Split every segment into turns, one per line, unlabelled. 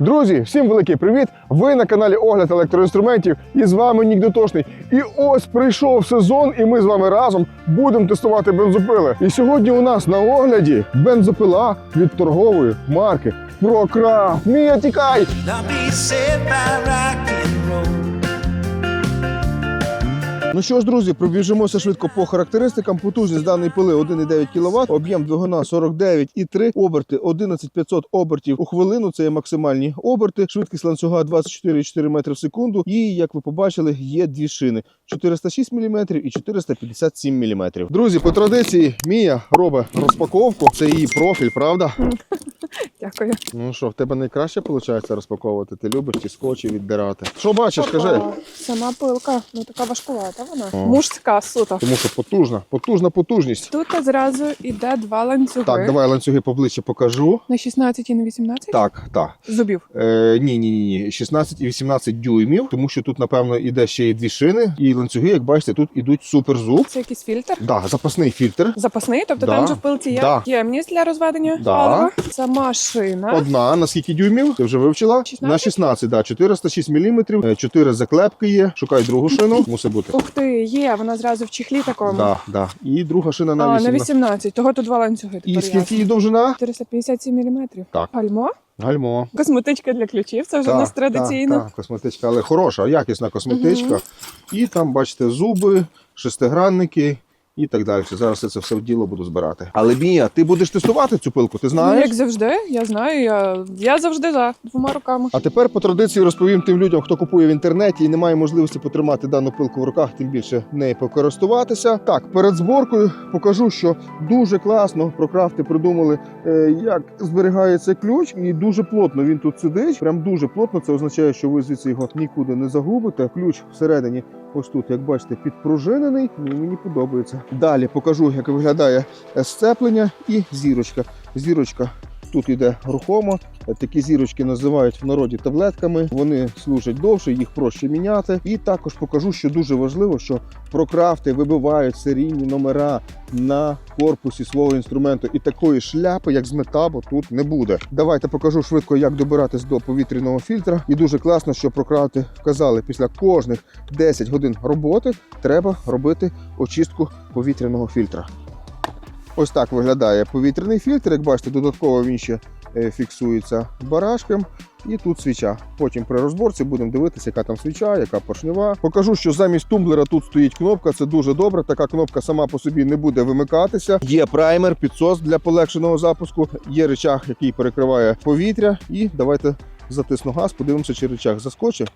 Друзі, всім великий привіт! Ви на каналі Огляд електроінструментів і з вами Нік Дотошний. І ось прийшов сезон, і ми з вами разом будемо тестувати бензопили. І сьогодні у нас на огляді бензопила від торгової марки Прокрафт. Мія, тікай! Ну що ж, друзі, пробіжимося швидко по характеристикам. Потужність даної пили 1,9 кВт, об'єм двигуна 49,3, оберти 11500 обертів у хвилину. Це є максимальні оберти. Швидкість ланцюга 24,4 метри в секунду. І як ви побачили, є дві шини: 406 мм і 457 мм. Друзі, по традиції Мія робить розпаковку. Це її профіль, правда?
Дякую.
Ну що, в тебе найкраще виходить розпаковувати? Ти любиш ті скотчі віддирати. Що бачиш, кажи?
Сама пилка, ну така важкувата вона.
О.
Мужська суто.
Тому що потужна, потужна потужність.
Тут зразу йде два ланцюги.
Так, давай ланцюги поближче покажу.
На 16 і на 18
Так, так.
зубів.
Е, ні, ні, ні, ні. 16 і 18 дюймів, тому що тут, напевно, іде ще й дві шини. І ланцюги, як бачите, тут ідуть суперзуб.
Це якийсь фільтр.
Да, запасний фільтр.
Запасний, тобто
Да.
там же в пилці є
Да.
ємність для розведення
Да.
палива. Сама шина.
Одна на скільки дюймів? Ти вже вивчила?
16?
На 16, да, 406 мм, 4 заклепки є. Шукай другу шину. Мусить бути.
Ух ти, є, вона зразу в чехлі такому.
Да, да. І друга шина на
а,
18.
на 18. Того тут два ланцюги.
І
тепер
скільки її довжина?
457 мм.
Так.
Гальмо.
Гальмо.
Косметичка для ключів. Це вже у нас традиційно.
Так, так, косметичка, але хороша, якісна косметичка. І там, бачите, зуби, шестигранники і так далі. Зараз я це все в діло буду збирати. Але Мія, ти будеш тестувати цю пилку, ти
Ну,
знаєш?
як завжди, я знаю, я, я завжди за двома руками.
А тепер по традиції розповім тим людям, хто купує в інтернеті і не має можливості потримати дану пилку в руках, тим більше нею покористуватися. Так, перед зборкою покажу, що дуже класно прокрафти придумали, е, як зберігається ключ, і дуже плотно він тут сидить. Прям дуже плотно. Це означає, що ви звідси його нікуди не загубите. Ключ всередині, ось тут, як бачите, підпружинений. Ну, мені подобається. Далі покажу, як виглядає сцеплення і зірочка. Зірочка тут іде рухомо. Такі зірочки називають в народі таблетками. Вони служать довше, їх проще міняти. І також покажу, що дуже важливо, що прокрафти вибивають серійні номера на корпусі свого інструменту. І такої шляпи, як з метабу, тут не буде. Давайте покажу швидко, як добиратись до повітряного фільтра. І дуже класно, що прокрафти вказали після кожних 10 годин роботи треба робити очистку повітряного фільтра. Ось так виглядає повітряний фільтр. Як бачите, додатково він ще е, фіксується барашком. І тут свіча. Потім при розборці будемо дивитися, яка там свіча, яка поршнева. Покажу, що замість тумблера тут стоїть кнопка. Це дуже добре. Така кнопка сама по собі не буде вимикатися. Є праймер, підсос для полегшеного запуску. Є речах, який перекриває повітря. І давайте затисну газ, подивимося, чи речах заскоче.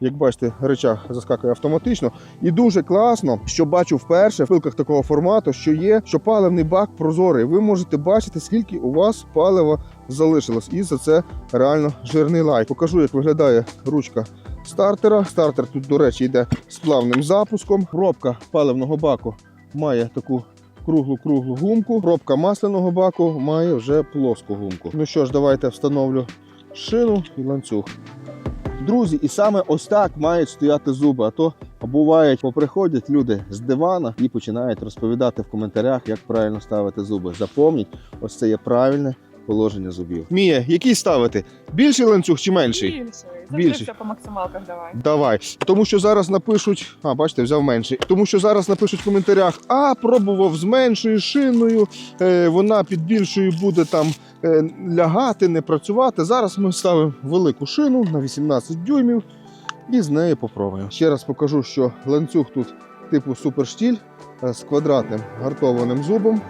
Як бачите, речах заскакує автоматично. І дуже класно, що бачу вперше в пилках такого формату, що є, що паливний бак прозорий. Ви можете бачити, скільки у вас палива залишилось. І за це реально жирний лайк. Покажу, як виглядає ручка стартера. Стартер тут, до речі, йде з плавним запуском. Пробка паливного баку має таку. Круглу-круглу гумку. Пробка масляного баку має вже плоску гумку. Ну що ж, давайте встановлю шину і ланцюг. Друзі, і саме ось так мають стояти зуби. А то бувають, поприходять люди з дивана і починають розповідати в коментарях, як правильно ставити зуби. Запомніть, ось це є правильне положення зубів. Мія, який ставити? Більший ланцюг чи менший?
Більший. Завжди все по максималках давай.
Давай. Тому що зараз напишуть. А, бачите, взяв менший. Тому що зараз напишуть в коментарях: а пробував з меншою шиною, е, вона під більшою буде там е, лягати, не працювати. Зараз ми ставимо велику шину на 18 дюймів і з нею попробуємо. Ще раз покажу, що ланцюг тут типу суперштіль е, з квадратним гартованим зубом.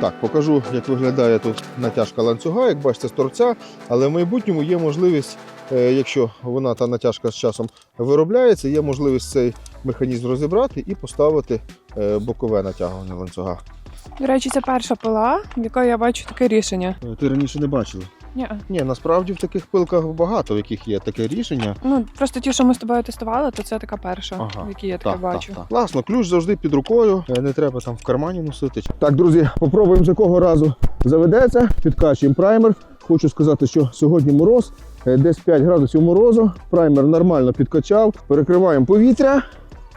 Так, покажу, як виглядає тут натяжка ланцюга, як бачите, з торця, але в майбутньому є можливість Е, Якщо вона та натяжка з часом виробляється, є можливість цей механізм розібрати і поставити е, бокове натягування ланцюга.
До речі, це перша пила, в якої я бачу таке рішення.
Е, Ти раніше не бачила?
Ні.
Ні, насправді в таких пилках багато, в яких є таке рішення.
Ну просто ті, що ми з тобою тестували, то це така перша,
Ага.
в якій я таке
Так,
бачу.
так. Класно, ключ завжди під рукою, е, не треба там в кармані носити. Так, друзі, попробуємо з якого разу заведеться. Підкачуємо праймер. Хочу сказати, що сьогодні мороз, е, десь 5 градусів морозу. Праймер нормально підкачав. Перекриваємо повітря,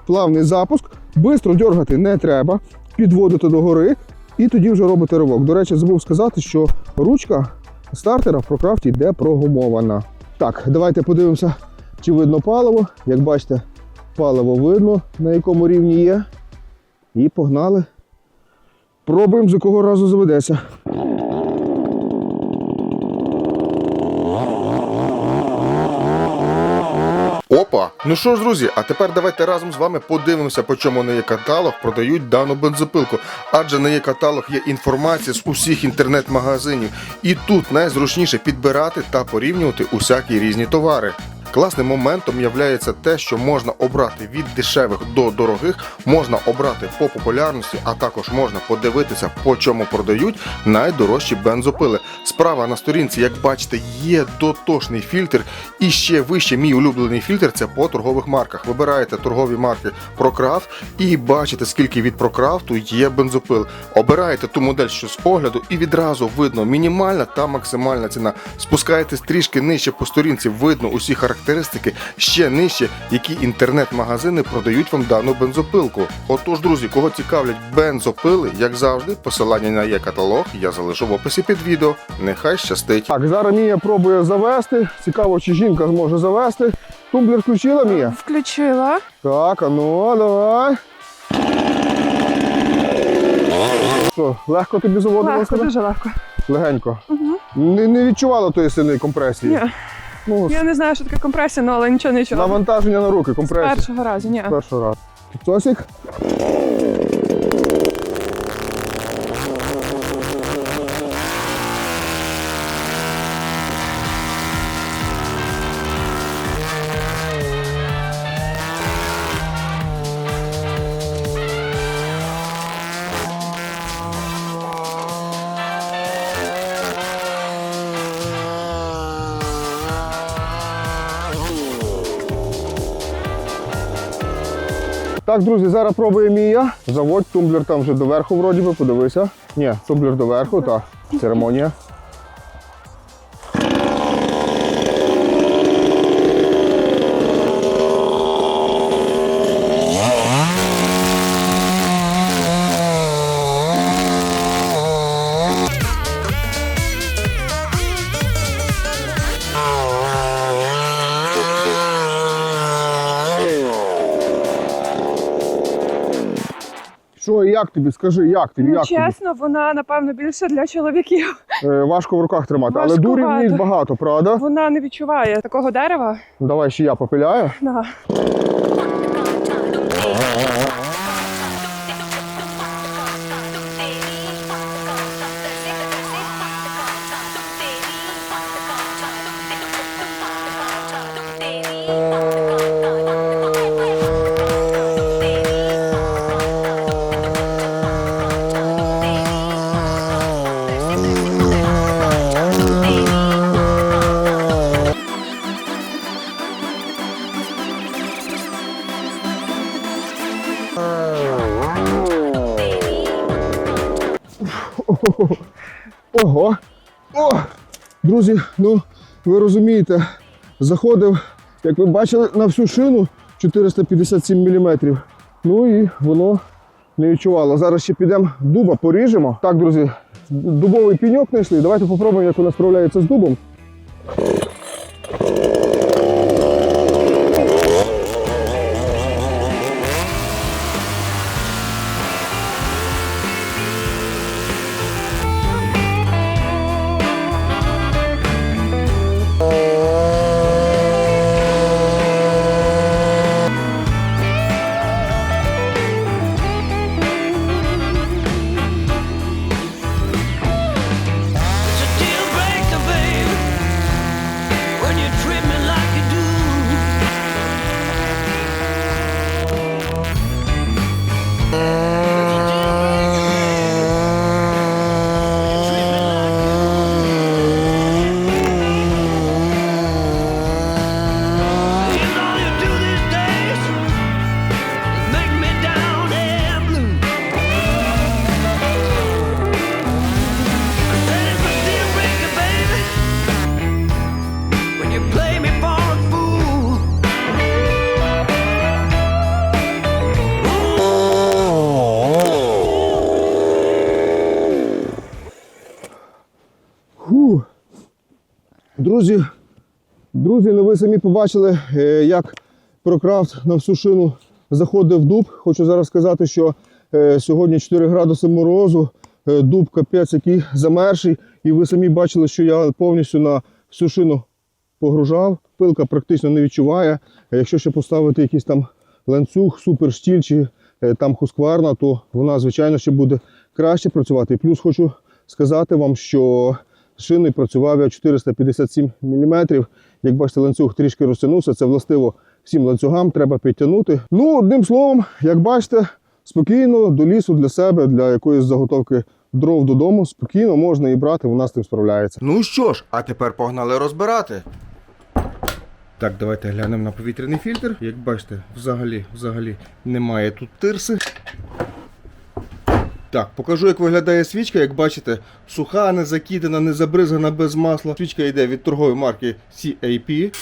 плавний запуск. Бистро дергати не треба, підводити догори і тоді вже робити ривок. До речі, забув сказати, що ручка стартера в прокрафті йде прогумована. Так, давайте подивимося, чи видно паливо. Як бачите, паливо видно, на якому рівні є. І погнали. Пробуємо, з якого разу заведеться. Опа! Ну що ж, друзі, а тепер давайте разом з вами подивимося, по чому на є каталог продають дану бензопилку. Адже на є каталог є інформація з усіх інтернет-магазинів, і тут найзручніше підбирати та порівнювати усякі різні товари. Класним моментом є те, що можна обрати від дешевих до дорогих, можна обрати по популярності, а також можна подивитися, по чому продають найдорожчі бензопили. Справа на сторінці, як бачите, є дотошний фільтр. І ще вище мій улюблений фільтр це по торгових марках. Вибираєте торгові марки ProCraft і бачите, скільки від ProCraft є бензопил. Обираєте ту модель, що з огляду, і відразу видно мінімальна та максимальна ціна. Спускаєтесь трішки нижче по сторінці, видно усі характеристики, ще нижче, які інтернет-магазини продають вам дану бензопилку. Отож, друзі, кого цікавлять бензопили, як завжди, посилання на є каталог я залишу в описі під відео. Нехай щастить. Так, зараз Мія пробує завести. Цікаво, чи жінка зможе завести. Тумблер включила Мія?
Включила.
Так, а ну, давай. Що, легко тобі заводилося?
Легко, дуже легко.
Легенько.
Угу.
Не, не відчувала тої сильної компресії.
Ні.
Ну,
Я не знаю, що таке компресія, ну, але нічого нічого.
навантаження на руки,
З першого разу, ні.
З першого разу. Підсосик. Так, друзі, зараз пробуємо і я. Заводь тумблер там вже доверху, вроді би, подивися. Ні, тумблер доверху, так. Церемонія. Що, як тобі? Скажи, як тобі?
Ну,
як тобі?
чесно, вона, напевно, більше для чоловіків.
Е, важко в руках тримати, але
Важкувато.
дурів в ній багато, правда?
Вона не відчуває такого дерева.
Давай ще я попиляю.
Да.
Ого! О! Друзі, ну ви розумієте, заходив, як ви бачили, на всю шину 457 мм. Ну і воно не відчувало. Зараз ще підемо дуба поріжемо. Так, друзі, дубовий піньок знайшли. Давайте попробуємо, як вона справляється з дубом. Фу. Друзі, друзі, ну ви самі побачили, е, як прокрафт на всю шину заходив в дуб. Хочу зараз сказати, що е, сьогодні 4 градуси морозу, е, дуб капець, який замерший. І ви самі бачили, що я повністю на всю шину погружав. Пилка практично не відчуває. Якщо ще поставити якийсь там ланцюг, суперштіль чи там хускварна, то вона, звичайно, ще буде краще працювати. І плюс хочу сказати вам, що шиною працював я 457 мм. Як бачите, ланцюг трішки розтягнувся. Це властиво всім ланцюгам треба підтягнути. Ну, одним словом, як бачите, спокійно до лісу для себе, для якоїсь заготовки дров додому, спокійно можна і брати, вона з тим справляється. Ну що ж, а тепер погнали розбирати. Так, давайте глянемо на повітряний фільтр. Як бачите, взагалі, взагалі немає тут тирси. Так, покажу, як виглядає свічка. Як бачите, суха, не закидана, не забризгана без масла. Свічка йде від торгової марки CAP.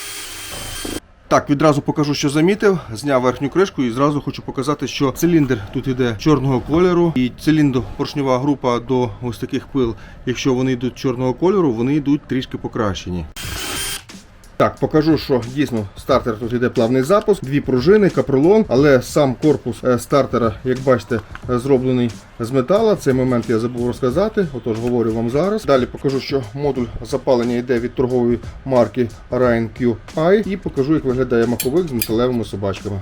Так, відразу покажу, що замітив. Зняв верхню кришку і зразу хочу показати, що циліндр тут іде чорного кольору. І циліндр-поршнева група до ось таких пил, якщо вони йдуть чорного кольору, вони йдуть трішки покращені. Так, покажу, що дійсно стартер тут йде плавний запуск, дві пружини, капролон, але сам корпус е, стартера, як бачите, зроблений з метала. Цей момент я забув розказати, отож говорю вам зараз. Далі покажу, що модуль запалення йде від торгової марки Ryan QI і покажу, як виглядає маховик з металевими собачками.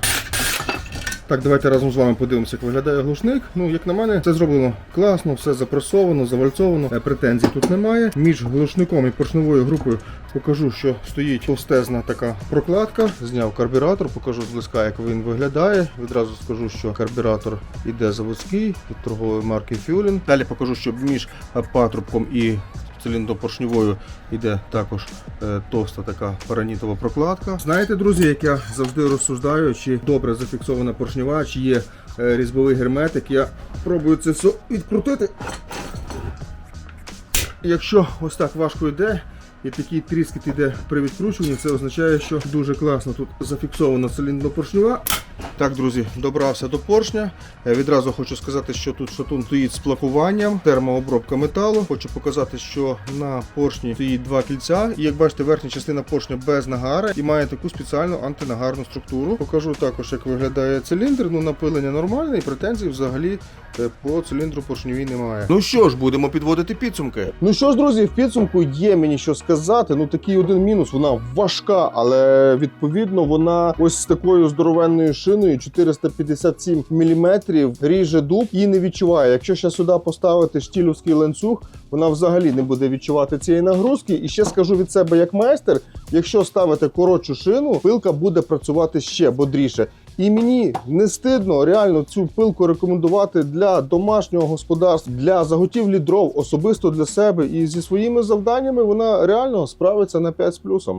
Так, давайте разом з вами подивимося, як виглядає глушник. Ну, як на мене, це зроблено класно, все запресовано, завальцовано. Е, Претензій тут немає. Між глушником і поршневою групою покажу, що стоїть товстезна така прокладка. Зняв карбюратор, покажу зблизька, як він виглядає. Відразу скажу, що карбюратор іде заводський від торгової марки Fueling. Далі покажу, що між е, патрубком і циліндропоршневою йде також е, товста така паранітова прокладка. Знаєте, друзі, як я завжди розсуждаю, чи добре зафіксована поршнева, чи є е, різьбовий герметик. Я пробую це все відкрутити. Якщо ось так важко йде. І такий тріскіт йде при відкручуванні, це означає, що дуже класно тут зафіксована циліндропоршнева. Так, друзі, добрався до поршня. Е, Відразу хочу сказати, що тут шатун стоїть з плакуванням, термообробка металу. Хочу показати, що на поршні стоїть два кільця. І як бачите, верхня частина поршня без нагара і має таку спеціальну антинагарну структуру. Покажу також, як виглядає циліндр. Ну, напилення нормальне і претензій взагалі е, по циліндру поршневій немає. Ну що ж, будемо підводити підсумки. Ну що ж, друзі, в підсумку є мені що сказати. Ну такий один мінус, вона важка, але відповідно вона ось з такою здоровенною шиною 457 мм ріже дуб і не відчуває. Якщо ще сюди поставити штілівський ланцюг, вона взагалі не буде відчувати цієї нагрузки. І ще скажу від себе як майстер: якщо ставити коротшу шину, пилка буде працювати ще бодріше. І мені не стидно реально цю пилку рекомендувати для домашнього господарства, для заготівлі дров, особисто для себе. І зі своїми завданнями вона реально справиться на 5 з плюсом.